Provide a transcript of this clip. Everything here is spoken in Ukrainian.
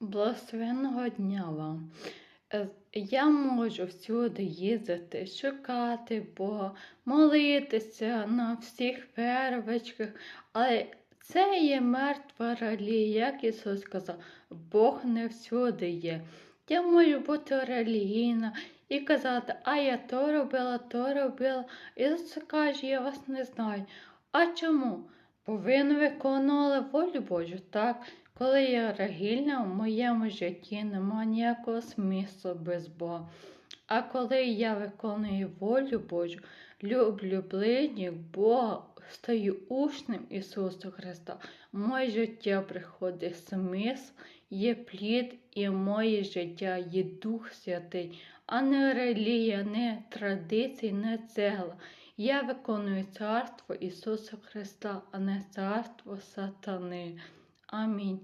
Благословенного дня вам. Е, Я можу всюди їздити, шукати Бога, молитися на всіх первичках, але це є мертва релігія, як Ісус сказав, Бог не всюди є. Я можу бути релігійна і казати, а я то робила, то робила. Ісус каже, я вас не знаю. А чому? Бо ви не виконували волю Божу, так? Коли я регільна, в моєму житті нема ніякого смислу без Бога. А коли я виконую волю Божу, люблю ближніх Бога, стаю учнем Ісуса Христа, моє життя приходить смисл, є плід, і моє життя є Дух Святий, а не релігія, не традиції, не цегла. Я виконую царство Ісуса Христа, а не царство сатани. Амінь.